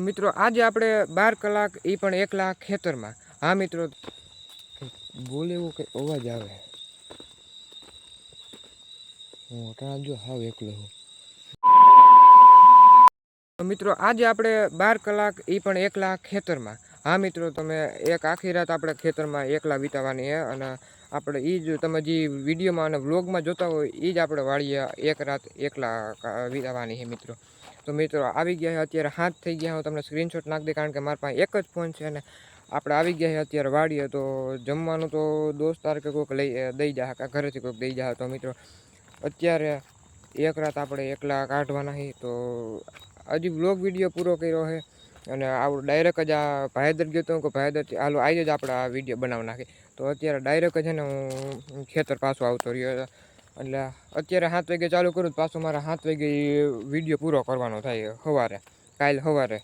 મિત્રો, આજે આપણે બાર કલાક એ પણ એકલા ખેતરમાં. હા, મિત્રો, બોલે એવો કંઈ અવાજ આવે. હું હાવ એકલો હું. મિત્રો, આજે આપણે બાર કલાક એ પણ એકલા ખેતરમાં. હા, મિત્રો, તમે એક આખી રાત આપણે ખેતરમાં એકલા વિતાવવાની છે અને આપણે એ જ તમે જે વિડીયોમાં અને વ્લોગમાં જોતા હોય એ જ આપણે વાળીએ એક રાત એકલા વિતાવાની છે મિત્રો. તો મિત્રો, આવી ગયા છે અત્યારે હાથ થઈ ગયા હું તમને સ્ક્રીનશોટ નાખી દે કારણ કે મારા પાસે એક જ ફોન છે અને આપણે આવી ગયા છે અત્યારે વાડીએ. તો જમવાનું તો દોસ્તાર કે કોઈક લઈ દઈ જાય ઘરેથી કોઈક દઈ જાય તો મિત્રો, અત્યારે એક રાત આપણે એકલા કાઢવાના હી તો હજી બ્લોગ વીડિયો પૂરો કર્યો છે અને આવું ડાયરેક્ટ જ આ ભાઈદર ગયો તો કે ભાઈદર, હાલો આજે જ આપણે આ વીડિયો બનાવી નાખી તો અત્યારે ડાયરેક્ટ જ છે ને હું ખેતર પાછો આવતો રહ્યો એટલે અત્યારે સાત વાગે ચાલુ કરું પાછો મારે સાત વાગે વીડિયો પૂરો કરવાનો થાય સવારે, કાલ સવારે.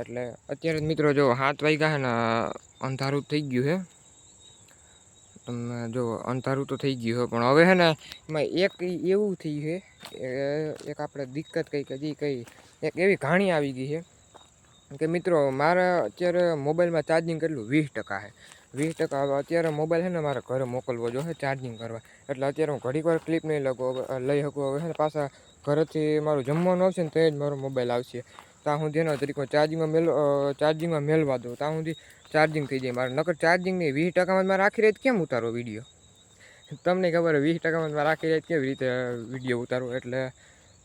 એટલે અત્યારે મિત્રો જો સાત વાગ્યા છે ને, અંધારું થઈ ગયું છે. તમે જો અંધારું તો થઈ ગયું છે, પણ હવે છે ને એમાં એક એવું થયું છે એક આપણે દિક્કત કંઈક હજી કંઈ, એક એવી ઘાણી આવી ગઈ છે કે મિત્રો મારે અત્યારે મોબાઈલમાં ચાર્જિંગ કેટલું વીસ ટકા છે. વીસ ટકા અત્યારે મોબાઈલ છે ને મારે ઘરે મોકલવો જોઈએ ચાર્જિંગ કરવા. એટલે અત્યારે હું ઘડીક વાર ક્લિપ નહીં લગો લઈ શકું. હવે પાછા ઘરેથી મારું જમવાનું આવશે ને તો જ મારો મોબાઈલ આવશે. ત્યાં સુધી એનો તરીકે ચાર્જિંગમાં મેલ ચાર્જિંગમાં મેળવા દઉં. ત્યાં સુધી ચાર્જિંગ થઈ જાય મારે. નકર ચાર્જિંગ નહીં, વીસ ટકામાં મારે આખી રાત કેમ ઉતારો વીડિયો તમને ખબર વીસ ટકામાં મારે આખી રાત કેવી રીતે વીડિયો ઉતારો એટલે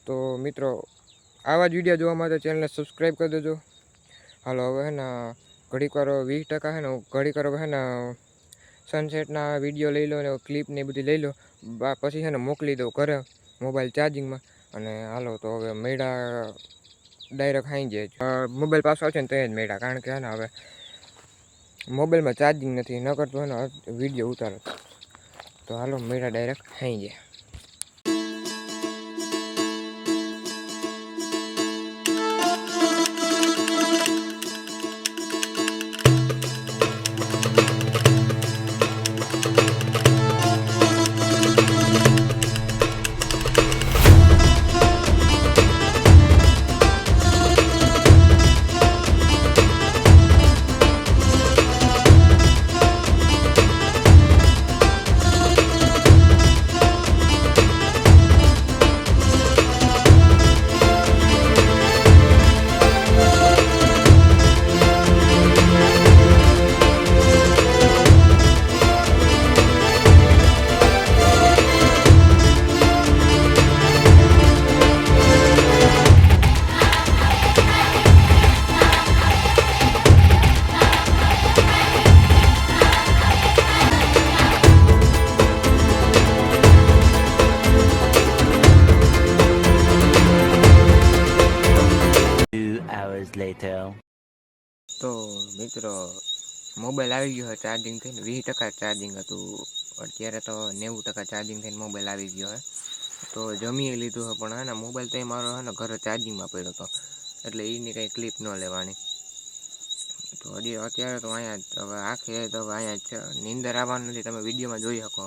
તો મિત્રો, આવા જ વીડિયો જોવા માટે ચેનલને સબસ્ક્રાઈબ કરી દેજો. હાલો, હવે હે ને ઘડીક વીસ ટકા છે ને ઘડીક વાર હવે ને સનસેટના વીડિયો લઈ લો ને ક્લિપ ને બધી લઈ લો બા- પછી છે ને મોકલી દઉં ઘરે મોબાઈલ ચાર્જિંગમાં અને હાલો, તો હવે મેળા ડાયરેક્ટ ખાઈ જાય મોબાઈલ પાછો આવશે ને તો જ મેળા, કારણ કે હે ને હવે મોબાઈલમાં ચાર્જિંગ નથી ન કરતો ને વીડિયો ઉતારો. તો હાલો, મેળા ડાયરેક્ટ ખાઈ જાય. Later. તો મિત્રો મોબાઈલ આવી ગયો ચાર્જિંગ થઈને, વીસ ટકા ચાર્જિંગ હતું. અત્યારે તો નેવું ટકા ચાર્જિંગ થઈને મોબાઈલ આવી ગયો છે તો જમી લીધું છે પણ હે ને મોબાઈલ તો એ મારો હે ને ઘરે ચાર્જિંગમાં પડ્યો હતો. એટલે એની કંઈ ક્લિપ ન લેવાની. તો હજી અત્યારે તો અહીંયા હવે આખી તો હવે અહીંયા છે. નીંદર આવવાનું નથી, તમે વિડીયોમાં જોઈ શકો.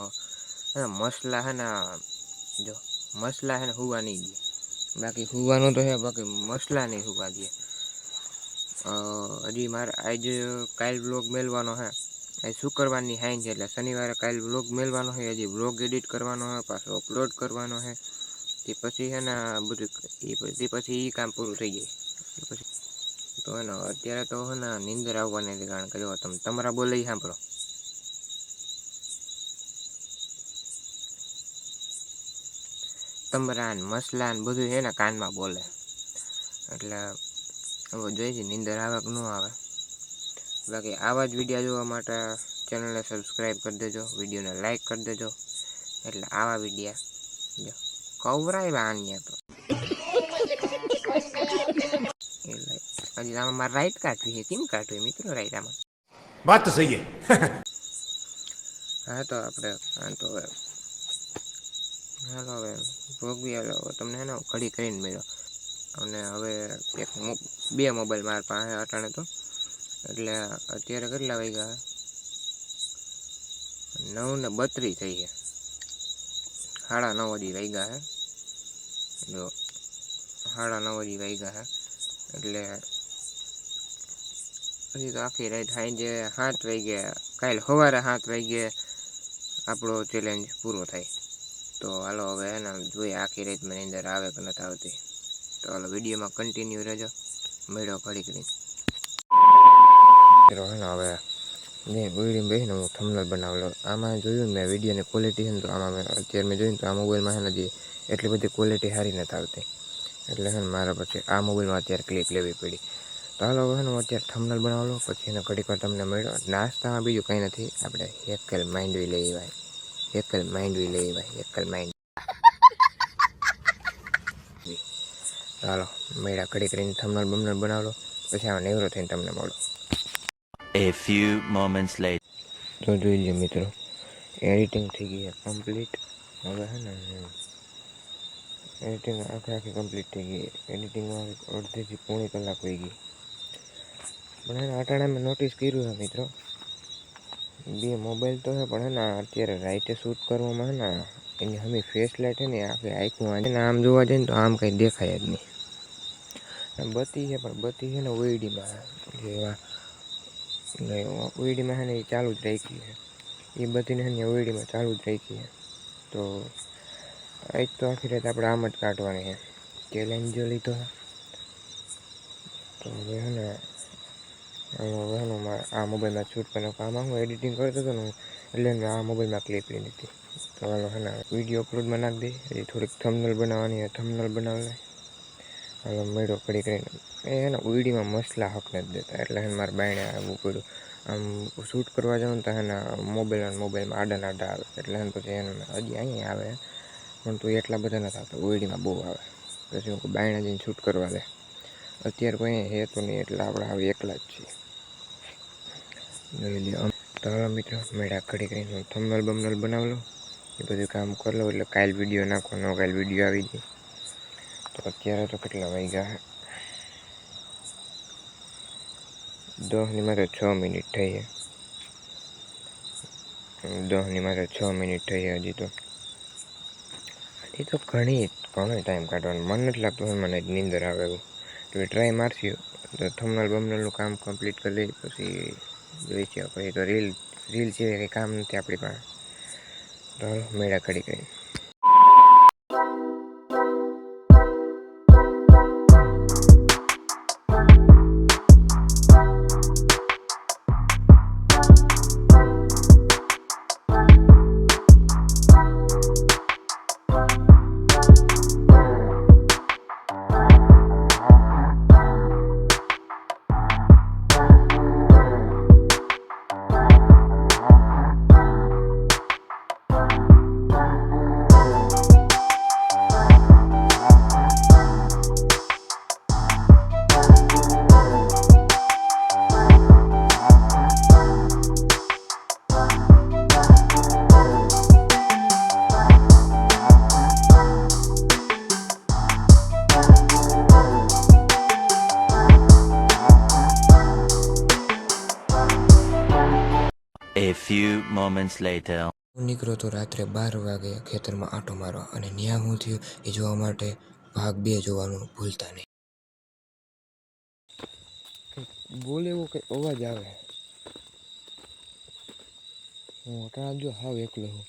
હે મસલા હે ને, જો, મસલા હે ને હુવા નહીં દે બાકી હુવાનું તો હે, બાકી મસલા નહીં હુવા દે હજી મારે આજે કાલ બ્લોગ મેળવાનો છે આજ શુક્રવારની હાઈન છે એટલે શનિવારે કાલ વ્લોગ મેળવાનો છે હજી વ્લોગ એડિટ કરવાનો છે પાછો અપલોડ કરવાનો છે તે પછી છે ને બધું એ પછી એ કામ પૂરું થઈ જાય. પછી તો હે ને અત્યારે તો હે ને નીંદર આવવાની કારણ કે જો તમે, તમારા બોલે સાંભળો. તમરાન મસલાન બધું એના કાનમાં બોલે. એટલે હવે જોઈશે નીંદર આવે કે ન આવે. બાકી આવા જ વીડિયો જોવા માટે ચેનલને સબસ્ક્રાઈબ કરી દેજો વિડીયોને લાઇક કરી દેજો. એટલે આવા વિડીયા. કવરાય વાન્ય તો. આમાં મારે રાઈટ કાઢવી છે. કાઢવી? મિત્રો રાઈટ આમાં. હા. તો આપણે હા તો હવે. હાલો હવે ભોગવી હાલો. તમને ઘડી કરીને મળ્યો. અને હવે એક બે મોબાઈલ મારા પાસે અટાણે તો. એટલે અત્યારે કેટલા વાગ્યા? નવ ને બત્રીસ થઈ ગયા. સાડા નવ હજી વાગ્યા હે. જો, સાડા નવ હજી વાગ્યા હે. એટલે પછી તો આખી રાત સાંજે સાત વાગે કાલે સવારે સાત વાગે આપણો ચેલેન્જ પૂરો થાય. તો હાલો હવે હે જોઈએ આખી રાત મને અંદર આવે કે નથી આવતી. તો હાલો વિડીયોમાં કન્ટિન્યુ રહેજો. મેળો કરી હવે જે વીડિયો બેસીને હું થંબનેલ બનાવેલો. આમાં જોયું મેં વિડીયોની ક્વોલિટી છે ને તો આમાં મેં અત્યારે મેં જોયું તો આ મોબાઈલમાં છે ને એટલી બધી ક્વોલિટી સારી નથી આવતી. એટલે છે ને મારા પછી આ મોબાઈલમાં અત્યારે ક્લિપ લેવી પડી. તો હાલો હવે હું અત્યારે થંબનેલ બનાવેલો, પછી એને ઘડીક વાર તમને મળ્યો. નાસ્તામાં બીજું કંઈ નથી. આપણે એકલ માઇન્ડવી લઈ ભાઈ એકલ માઇન્ડવી લઈ ભાઈ એકલ માઇન્ડ ચાલો મેળા કડી કરીને થમનલ બમનલ બનાવો પછી આ નેવરો થઈને તમને મળો. એ ફ્યુ મોમેન્ટ્સ લેટ તો જોઈ લે મિત્રો એડિટિંગ થઈ ગઈ કમ્પ્લીટ હવે હે ને એડિટિંગ આખે આખી કમ્પ્લીટ થઈ ગઈ. એડિટિંગમાં અડધીથી પોણી કલાક હોઈ ગઈ. પણ એને અટાણે મેં નોટિસ કર્યું છે મિત્રો. બે મોબાઈલ તો છે પણ હે ને અત્યારે રાઈટે શૂટ કરવામાં હે ને એની હમી ફેસ લાઇટ છે ને, આપણે આખી વાંચે ને, આમ જોવા જઈએ ને તો આમ કંઈ દેખાય જ નહીં. બત્તી છે, પણ બત્તી છે ને ઓઈડીમાં જે એવા ને ઓઈડીમાં છે ને એ ચાલુ જ રાખી છે. એ બધીને છે ને ઓઈડીમાં ચાલુ જ રાખી છે. તો આજ તો આખી રાત આપણે આમ જ કાઢવાની છે. ચેલેન્જ જો લીધો. તો હવે છે ને છે આ મોબાઈલમાં શૂટ કરવાનું કામ હું એડિટિંગ કરતો હતો ને એટલે આ મોબાઈલમાં ક્લિપ લીધી તો હાલો છે વીડિયો અપલોડમાં નાખી દે એ થોડીક થમનલ બનાવવાની હોય થમનલ બનાવી લે હાલો, મેળો કરી કરીને. એ હે ને, ઉડીમાં મસલા હક નથી દેતા. એટલે હે મારે બાયણે આવવું પડ્યું. આમ શૂટ કરવા જાઉં તો હે ને મોબાઈલ અને મોબાઈલમાં આડા નાડા આવે. એટલે હે પછી એને હજી અહીંયા આવે પણ તું એટલા બધા નથી આવતા. ઉડીમાં બહુ આવે. પછી હું બાયણા જઈને શૂટ કરવા દે. અત્યારે કોઈ હે તો નહીં, એટલે આપણે હવે એકલા જ છીએ. જોઈ લ્યો. તો મિત્રો, મેળા ઘડી કરીને હું બમનલ બમનેલ બનાવી લઉં. એ બધું કામ કરી લઉં એટલે કાલ વીડિયો નાખવાનો કાલ વીડિયો આવી જાય તો અત્યારે તો કેટલા વાગ્યા? દસની મારે છ મિનિટ થઈ દસની મારે છ મિનિટ થઈ હજી તો. એ તો ઘણી, ઘણો ટાઈમ કાઢવાનો. મન નથી લાગતું હોય મને નીંદર આવે એવું. તો ટ્રાય મારશું. તો થમનલ બમનલનું કામ કમ્પ્લીટ કરી લઈ પછી જોઈ છે. પછી તો રીલ રીલ છે કંઈ કામ નથી આપણી પાસે. તો મેળા કરી કરી A few moments later. હું નીકળ્યો તો રાત્રે બાર વાગે ખેતરમાં આંટો મારવા અને ન્યા હું થયું એ જોવા માટે ભાગ બે જોવાનું ભૂલતા નહીં. બોલે એવો કંઈ અવાજ આવે. હું અટાણા જો હાવ એકલો હું.